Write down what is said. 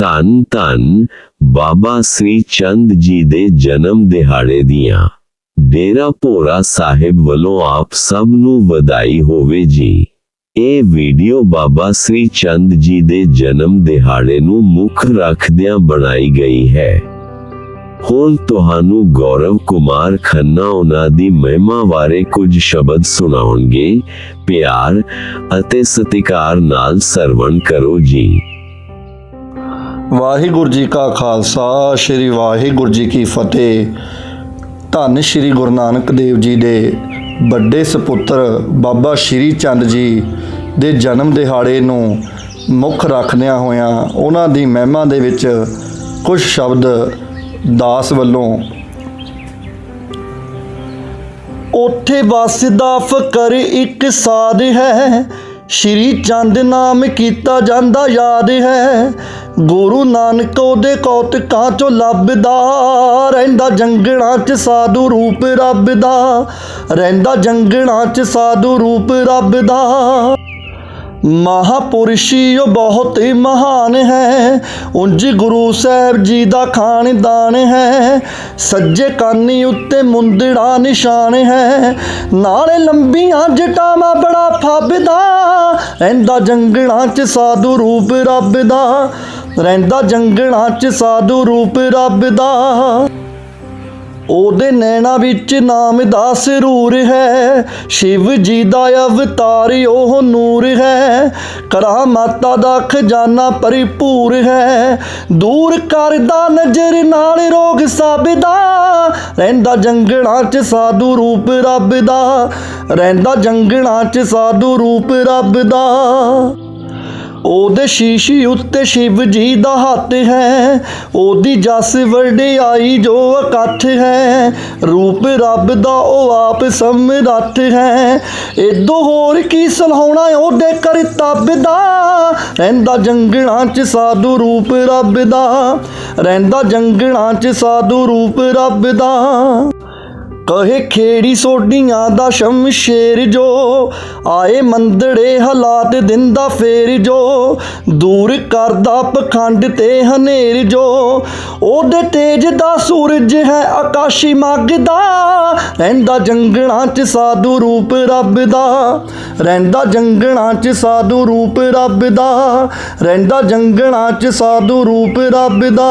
ਧੰਨ ਧੰਨ ਬਾਬਾ ਸ੍ਰੀ ਚੰਦ ਜੀ ਦੇ ਜਨਮ ਦਿਹਾੜੇ ਦੀਆਂ। ਡੇਰਾ ਭੋਰਾ ਸਾਹਿਬ ਵੱਲੋਂ ਆਪ ਸਭ ਨੂੰ ਵਧਾਈ ਹੋਵੇ ਜੀ। ਇਹ ਵੀਡੀਓ ਬਾਬਾ ਸ੍ਰੀ ਚੰਦ ਜੀ ਦੇ ਜਨਮ ਦਿਹਾੜੇ ਨੂੰ ਮੁੱਖ ਰੱਖਦਿਆਂ ਬਣਾਈ ਗਈ ਹੈ। ਹੁਣ ਤੁਹਾਨੂੰ ਗੌਰਵ ਕੁਮਾਰ ਖੰਨਾ ਉਹਨਾਂ ਦੀ ਮਹਿਮਾ ਬਾਰੇ ਕੁਝ ਸ਼ਬਦ ਸੁਣਾਉਣਗੇ। ਪਿਆਰ ਅਤੇ ਸਤਿਕਾਰ ਨਾਲ ਸਰਵਣ ਕਰੋ ਜੀ। ਵਾਹਿਗੁਰੂ ਜੀ ਕਾ ਖਾਲਸਾ, ਸ੍ਰੀ ਵਾਹਿਗੁਰੂ ਜੀ ਕੀ ਫਤਿਹ। ਧੰਨ ਸ੍ਰੀ ਗੁਰੂ ਨਾਨਕ ਦੇਵ ਜੀ ਦੇ ਵੱਡੇ ਸੁਪੁੱਤਰ ਬਾਬਾ ਸ੍ਰੀ ਚੰਦ ਜੀ ਦੇ ਜਨਮ ਦਿਹਾੜੇ ਨੂੰ ਮੁੱਖ ਰੱਖਦਿਆਂ ਹੋਇਆਂ ਉਹਨਾਂ ਦੀ ਮਹਿਮਾ ਦੇ ਵਿੱਚ ਕੁਝ ਸ਼ਬਦ ਦਾਸ ਵੱਲੋਂ ਉੱਥੇ ਵਸਦਾ ਫਕਰ ਇੱਕ ਸਾਧ ਹੈ ਸ਼੍ਰੀ ਚੰਦ ਨਾਮ ਕੀਤਾ ਜਾਂਦਾ ਯਾਦ ਹੈ। ਗੁਰੂ ਨਾਨਕ ਉਹਦੇ ਕੌਤਕਾਂ ਚੋਂ ਲੱਭਦਾ, ਰਹਿੰਦਾ ਜੰਗਲਾਂ 'ਚ ਸਾਧੂ ਰੂਪ ਰੱਬ ਦਾ ਰਹਿੰਦਾ ਜੰਗਲਾਂ 'ਚ ਸਾਧੂ ਰੂਪ ਰੱਬ ਦਾ ਮਹਾਪੁਰਸ਼ੀ ਉਹ ਬਹੁਤ ਹੀ ਮਹਾਨ ਹੈ। ਉਂਝ ਗੁਰੂ ਸਾਹਿਬ ਜੀ ਦਾ ਖਾਨਦਾਨ ਹੈ। ਸੱਜੇ ਕਾਨੀ ਉੱਤੇ ਮੁੰਦੜਾ ਨਿਸ਼ਾਨ ਹੈ। ਨਾਲੇ ਲੰਬੀਆਂ ਜਟਾਵਾਂ ਬੜਾ ਫੱਬਦਾ। ਰਹਿੰਦਾ ਜੰਗਲਾਂ 'ਚ ਸਾਧੂ ਰੂਪ ਰੱਬ ਦਾ ਰਹਿੰਦਾ ਜੰਗਲਾਂ 'ਚ ਸਾਧੂ ਰੂਪ ਰੱਬ ਦਾ ਉਹਦੇ ਨੈਣਾ ਵਿੱਚ ਨਾਮ ਦਾ ਸਰੂਰ ਹੈ। ਸ਼ਿਵ ਜੀ ਦਾ ਅਵਤਾਰ ਉਹ ਨੂਰ ਹੈ। ਕਰਾਮਾਤਾ ਦਾ ਖਜ਼ਾਨਾ ਭਰਪੂਰ ਹੈ। ਦੂਰ ਕਰਦਾ ਨਜ਼ਰ ਨਾਲ ਰੋਗ ਸਭ ਦਾ। ਰਹਿੰਦਾ ਜੰਗਲਾਂ 'ਚ ਸਾਧੂ ਰੂਪ ਰੱਬ ਦਾ। ਰਹਿੰਦਾ ਜੰਗਲਾਂ 'ਚ ਸਾਧੂ ਰੂਪ ਰੱਬ ਦਾ। ਉਹਦੇ ਸ਼ੀਸ਼ੀ ਉੱਤੇ ਸ਼ਿਵ ਜੀ ਦਾ ਹੱਥ ਹੈ, ਉਹਦੀ ਜਸ ਵਡਿਆਈ ਜੋ ਇਕੱਠ ਹੈ, ਰੂਪ ਰੱਬ ਦਾ ਉਹ ਆਪ ਸਮਰੱਥ ਹੈ। ਇਦੋਂ ਹੋਰ ਕੀ ਸਲਾਉਣਾ ਉਹਦੇ ਕਰਤੱਵ ਦਾ? ਰਹਿੰਦਾ ਜੰਗਲਾਂ 'ਚ ਸਾਧੂ ਰੂਪ ਰੱਬ ਦਾ, ਰਹਿੰਦਾ ਜੰਗਲਾਂ 'ਚ ਸਾਧੂ ਰੂਪ ਰੱਬ ਦਾ। ਕਹੇ ਖੇੜੀ ਸੋਡੀਆਂ ਦਾ ਸ਼ਮਸ਼ੇਰ ਜੋ, ਆਏ ਮੰਦੜੇ ਹਾਲਾਤ ਦਿੰਦਾ ਫੇਰ ਜੋ, ਦੂਰ ਕਰਦਾ ਪਖੰਡ ਤੇ ਹਨੇਰ ਜੋ, ਉਹਦੇ ਤੇਜ ਦਾ ਸੂਰਜ ਹੈ ਆਕਾਸ਼ੀ ਮੱਗਦਾ ਰਹਿੰਦਾ ਜੰਗਲਾਂ 'ਚ ਸਾਧੂ ਰੂਪ ਰੱਬ ਦਾ, ਰਹਿੰਦਾ ਜੰਗਲਾਂ 'ਚ ਸਾਧੂ ਰੂਪ ਰੱਬ ਦਾ, ਰਹਿੰਦਾ ਜੰਗਲਾਂ 'ਚ ਸਾਧੂ ਰੂਪ ਰੱਬ ਦਾ।